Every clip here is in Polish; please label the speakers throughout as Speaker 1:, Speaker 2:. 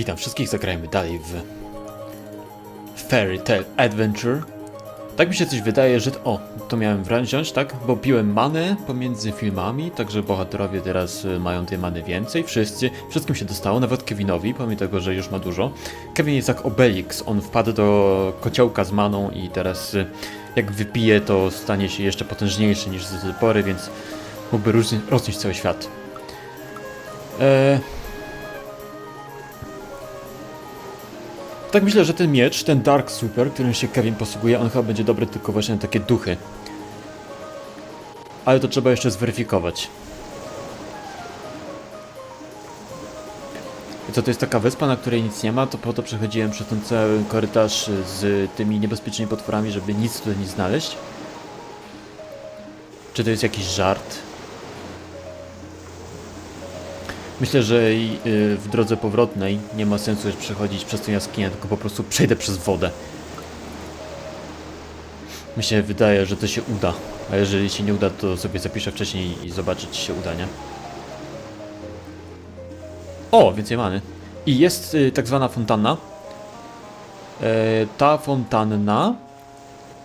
Speaker 1: Witam wszystkich, zagrajmy dalej w Fairy Tale Adventure. Tak mi się coś wydaje, że... O, to miałem wziąć, tak? Bo piłem manę pomiędzy filmami, także bohaterowie teraz y, mają tej many więcej. Wszyscy, wszystkim się dostało, nawet Kevinowi, pomimo tego, że już ma dużo. Kevin jest jak Obelix, on wpadł do kociołka z maną i teraz y, jak wypije, to stanie się jeszcze potężniejszy niż do tej pory, więc mógłby roznieść cały świat. Eee... Tak myślę, że ten miecz, ten Dark Super, którym się Kevin posługuje, on chyba będzie dobry tylko właśnie na takie duchy. Ale to trzeba jeszcze zweryfikować. Co, to jest taka wyspa, na której nic nie ma, to po to przechodziłem przez ten cały korytarz z tymi niebezpiecznymi potworami, żeby nic tutaj nie znaleźć? Czy to jest jakiś żart? Myślę, że y, w drodze powrotnej nie ma sensu już przechodzić przez tę jaskinię, tylko po prostu przejdę przez wodę. Mi się wydaje, że to się uda. A jeżeli się nie uda, to sobie zapiszę wcześniej i zobaczę, czy się uda, nie? O, więcej mamy. I jest y, tak zwana fontanna. E, ta fontanna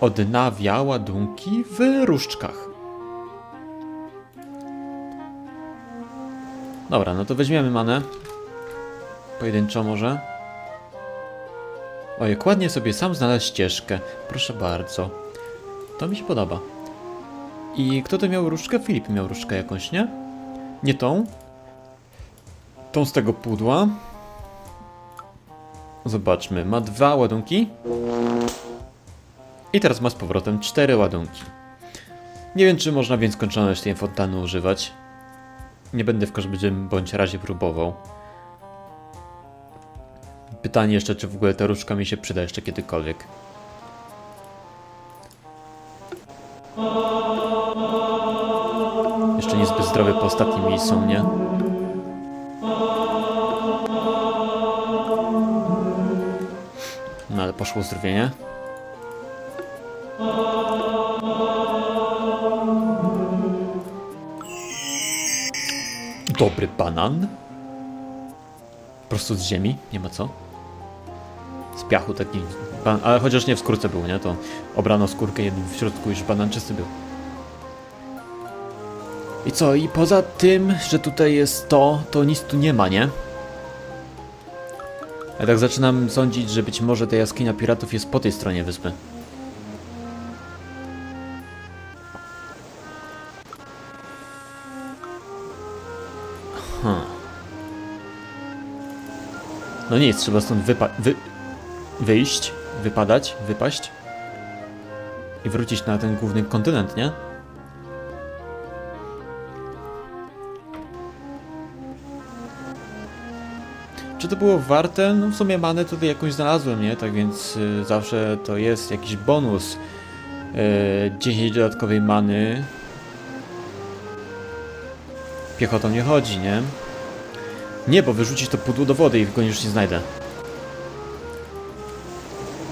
Speaker 1: odnawia ładunki w różdżkach. Dobra, no to weźmiemy manę. Pojedynczo może. O, ładnie sobie sam znalazł ścieżkę. Proszę bardzo. To mi się podoba. I kto to miał różdżkę? Filip miał różdżkę jakąś, nie? Nie tą. Tą z tego pudła. Zobaczmy, ma dwa ładunki. I teraz ma z powrotem cztery ładunki. Nie wiem, czy można więc skończoność tej fontanny używać. Nie będę w każdym bądź razie próbował. Pytanie jeszcze, czy w ogóle ta różdżka mi się przyda jeszcze kiedykolwiek. Jeszcze niezbyt zdrowy po ostatnim miejscu, nie? No ale poszło uzdrowienie. Dobry banan. Prosto z ziemi, nie ma co. Z piachu taki. Ban ale chociaż nie w skórce był, nie? To obrano skórkę jednym w środku, już banan czysty był. I co? I poza tym, że tutaj jest to, to nic tu nie ma, nie? Ja tak zaczynam sądzić, że być może ta jaskinia piratów jest po tej stronie wyspy. No nic, trzeba stąd wypa wy wyjść, wypadać, wypaść i wrócić na ten główny kontynent, nie? Czy to było warte? No w sumie manę tutaj jakąś znalazłem, nie? Tak więc y, zawsze to jest jakiś bonus. Y, 10 dodatkowej many. Piechotą nie chodzi, nie? Nie, bo wyrzucić to pudło do wody i go już nie znajdę.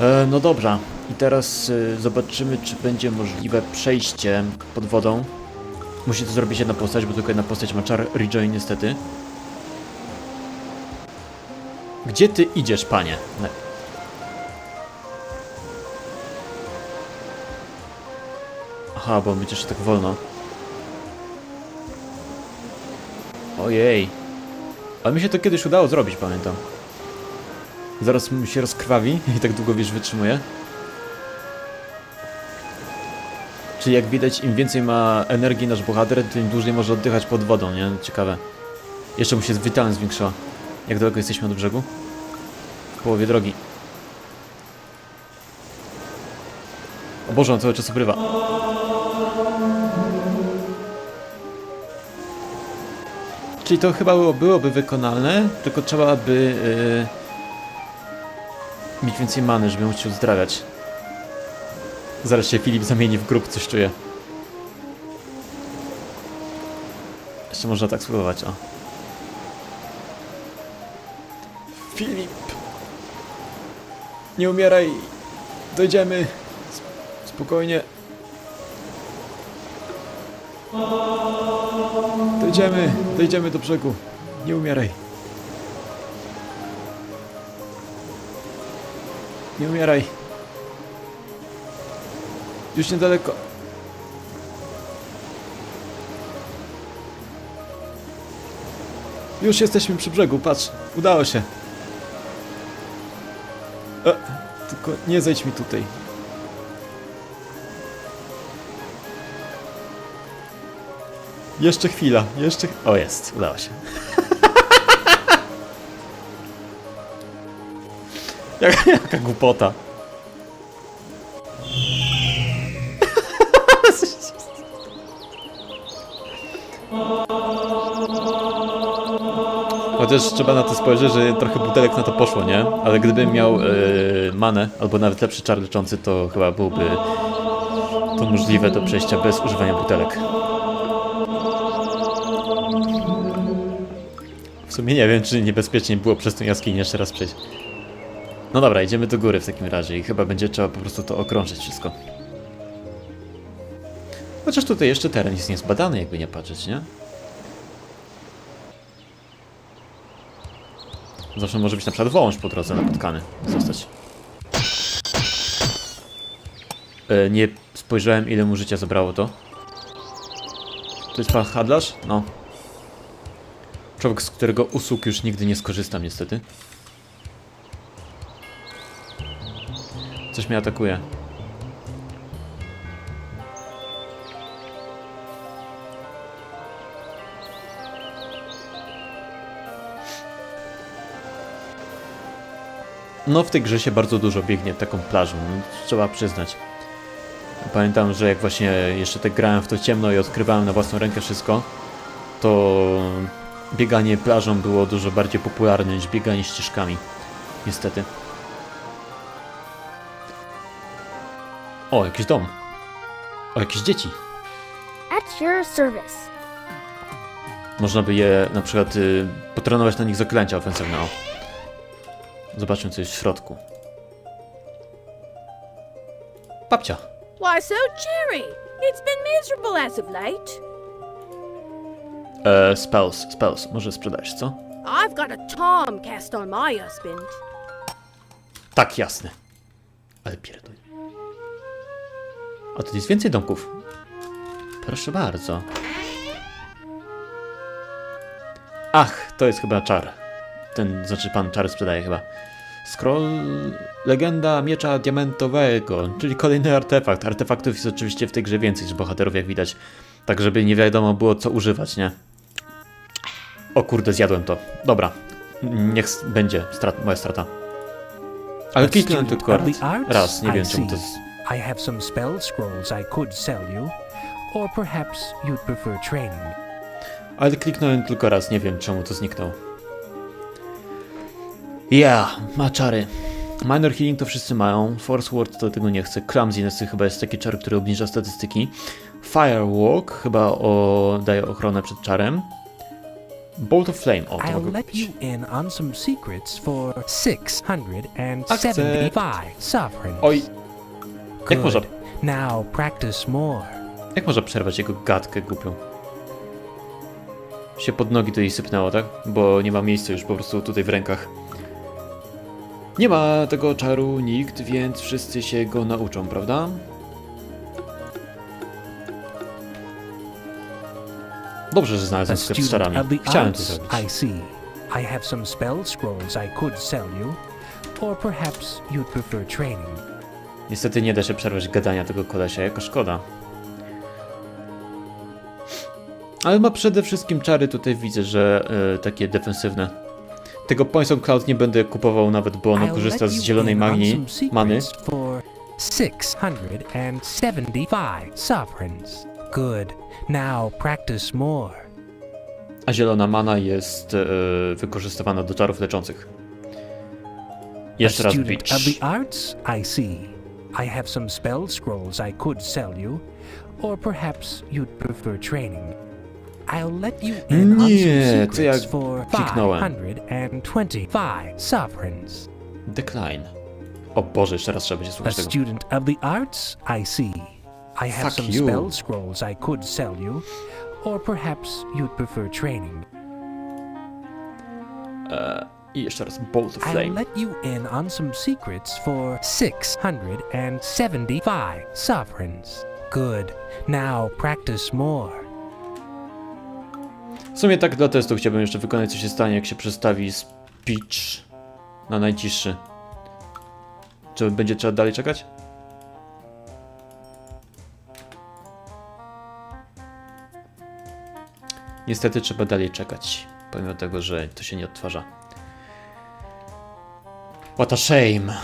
Speaker 1: E, no dobra. I teraz y, zobaczymy, czy będzie możliwe przejście pod wodą. Musi to zrobić jedna postać, bo tylko jedna postać ma czar rejoin niestety. Gdzie ty idziesz, panie? Aha, bo będziesz tak wolno. Ojej. Ale mi się to kiedyś udało zrobić, pamiętam. Zaraz mi się rozkrwawi i tak długo wiesz wytrzymuje. Czyli jak widać, im więcej ma energii nasz bohater, tym dłużej może oddychać pod wodą, nie? Ciekawe. Jeszcze mu się witalność zwiększyła. Jak daleko jesteśmy od brzegu? W połowie drogi. O Boże, on cały czas obrywa. Czyli to chyba było, byłoby wykonalne, tylko trzeba by yy, mieć więcej many, żeby móc się uzdrawiać. Zaraz się Filip zamieni w grób, coś czuję. Jeszcze można tak spróbować, o. Filip! Nie umieraj! Dojdziemy! Sp- Spokojnie. Dojdziemy, dojdziemy do brzegu. Nie umieraj. Nie umieraj. Już niedaleko. Już jesteśmy przy brzegu, patrz. Udało się. E, tylko nie zejdź mi tutaj. Jeszcze chwila, jeszcze... O, jest, udało się. jaka, jaka głupota. Chociaż trzeba na to spojrzeć, że trochę butelek na to poszło, nie? Ale gdybym miał yy, manę, albo nawet lepszy czar leczący, to chyba byłoby to możliwe do przejścia bez używania butelek. Sumie nie wiem, czy niebezpiecznie było przez tą jaskinię jeszcze raz przejść. No dobra, idziemy do góry w takim razie i chyba będzie trzeba po prostu to okrążyć wszystko. Chociaż tutaj jeszcze teren jest niezbadany, jakby nie patrzeć, nie? Zawsze może być na przykład wąż po drodze napotkany. Zostać. E, nie spojrzałem, ile mu życia zabrało to. To jest pan handlarz? No. Człowiek, z którego usług już nigdy nie skorzystam, niestety. Coś mnie atakuje. No w tej grze się bardzo dużo biegnie taką plażą, no, trzeba przyznać. Pamiętam, że jak właśnie jeszcze tak grałem w to ciemno i odkrywałem na własną rękę wszystko, to bieganie plażą było dużo bardziej popularne niż bieganie ścieżkami. Niestety. O, jakiś dom. O, jakieś dzieci.
Speaker 2: At your service.
Speaker 1: Można by je na przykład y, potrenować na nich zaklęcia ofensywne. O. Zobaczmy, co jest w środku. Babcia.
Speaker 3: Why so cheery? It's been miserable as of late.
Speaker 1: E, spells, spells. Może sprzedajesz, co?
Speaker 3: I've got a charm cast on my husband.
Speaker 1: Tak, jasne. Ale pierdol. A tu jest więcej domków. Proszę bardzo. Ach, to jest chyba czar. Ten, znaczy pan czar sprzedaje chyba. Scroll Legenda Miecza Diamentowego, czyli kolejny artefakt. Artefaktów jest oczywiście w tej grze więcej niż bohaterów, jak widać. Tak, żeby nie wiadomo było co używać, nie? O kurde, zjadłem to. Dobra. Niech będzie strat, moja strata. Ale kliknąłem tylko raz. nie wiem czemu to jest...
Speaker 4: I have some spell scrolls I could sell you, or perhaps you'd prefer training.
Speaker 1: Ale kliknąłem tylko raz, nie wiem czemu to zniknęło. Ja, ma czary. Minor Healing to wszyscy mają, Force Ward to tego nie chce, Clumsiness to chyba jest taki czar, który obniża statystyki, Firewalk chyba o, daje ochronę przed czarem, Bolt of Flame, o to
Speaker 4: I'll
Speaker 1: mogę
Speaker 4: let
Speaker 1: kupić.
Speaker 4: you in on some secrets for 675 sovereigns.
Speaker 1: Oj, jak
Speaker 4: Good.
Speaker 1: można,
Speaker 4: Now practice more.
Speaker 1: jak można przerwać jego gadkę głupią? Się pod nogi to jej sypnęło, tak? Bo nie ma miejsca już po prostu tutaj w rękach. Nie ma tego czaru nikt, więc wszyscy się go nauczą, prawda? Dobrze, że znalazłem sklep z czarami. Chciałem to zrobić.
Speaker 4: I see. I have some spell scrolls I could sell you, or perhaps you'd prefer training.
Speaker 1: Niestety nie da się przerwać gadania tego kolesia, jako szkoda. Ale ma przede wszystkim czary, tutaj widzę, że e, takie defensywne. Tego Poison Cloud nie będę kupował nawet, bo ono korzysta z zielonej magii, many.
Speaker 4: secrets For 675 sovereigns. Good. Now practice more.
Speaker 1: A zielona mana jest e, wykorzystywana do czarów leczących. Jeszcze
Speaker 4: A
Speaker 1: raz
Speaker 4: student
Speaker 1: bitch.
Speaker 4: of the arts, I see. I have some spell scrolls I could sell you, or perhaps you'd prefer training. I'll let you in on
Speaker 1: Nie, to ja
Speaker 4: secrets for
Speaker 1: kliknąłem.
Speaker 4: 525 sovereigns.
Speaker 1: Decline. O Boże, jeszcze raz trzeba będzie
Speaker 4: A
Speaker 1: słuchać tego.
Speaker 4: student of the arts, I see. I have
Speaker 1: Fuck
Speaker 4: some
Speaker 1: you.
Speaker 4: spell scrolls I could sell you, or perhaps you'd prefer training.
Speaker 1: I jeszcze raz Bolt of
Speaker 4: I'll
Speaker 1: Flame.
Speaker 4: let you in on some secrets for 675 sovereigns. Good. Now practice more.
Speaker 1: W sumie tak dla testu chciałbym jeszcze wykonać, co się stanie, jak się przestawi speech na najciszszy. Czy będzie trzeba dalej czekać? Niestety trzeba dalej czekać, pomimo tego, że to się nie odtwarza. What a shame.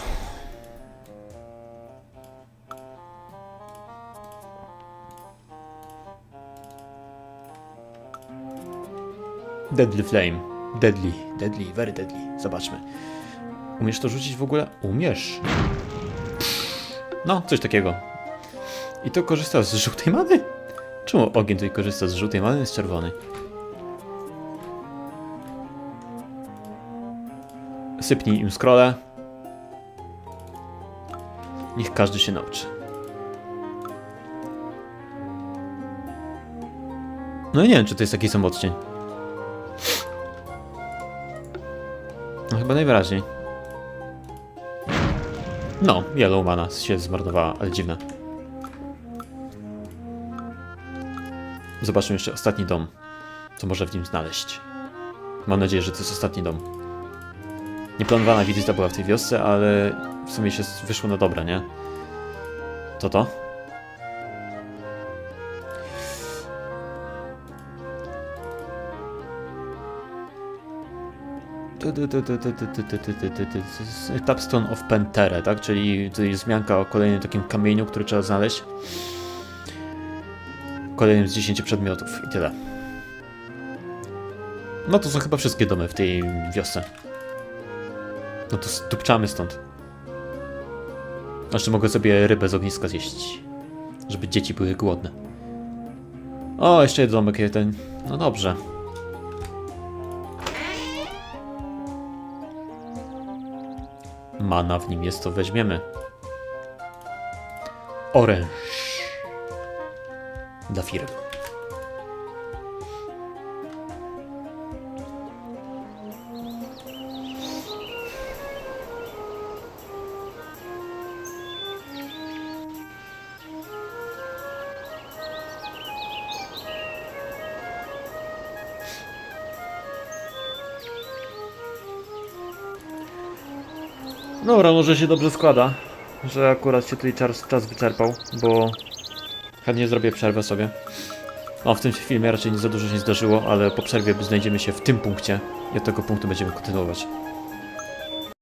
Speaker 1: Deadly Flame. Deadly, deadly, very deadly. Zobaczmy. Umiesz to rzucić w ogóle? Umiesz. No, coś takiego. I to korzysta z żółtej many? Czemu ogień tutaj korzysta z żółtej many, z czerwonej? Sypnij im scrolle. Niech każdy się nauczy. No i nie wiem, czy to jest taki sam odcień. No chyba najwyraźniej. No, Yellow Mana się zmarnowała, ale dziwne. Zobaczmy jeszcze ostatni dom. Co może w nim znaleźć. Mam nadzieję, że to jest ostatni dom. Nieplanowana wizyta była w tej wiosce, ale w sumie się wyszło na dobre, nie? To to? Tapstone of Pentere, tak? Czyli to jest wzmianka o kolejnym takim kamieniu, który trzeba znaleźć. Kolejnym z 10 przedmiotów i tyle. No to są chyba wszystkie domy w tej wiosce. No to stupczamy stąd. Jeszcze mogę sobie rybę z ogniska zjeść. Żeby dzieci były głodne. O, jeszcze jeden domek jeden. No dobrze. Mana w nim jest, to weźmiemy. Oręż. Dla. Dobra, może się dobrze składa, że akurat się tutaj czas, czas wyczerpał, bo chętnie zrobię przerwę sobie. No, w tym filmie raczej nie za dużo się nie zdarzyło, ale po przerwie znajdziemy się w tym punkcie i od tego punktu będziemy kontynuować.